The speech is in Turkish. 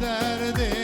derdi.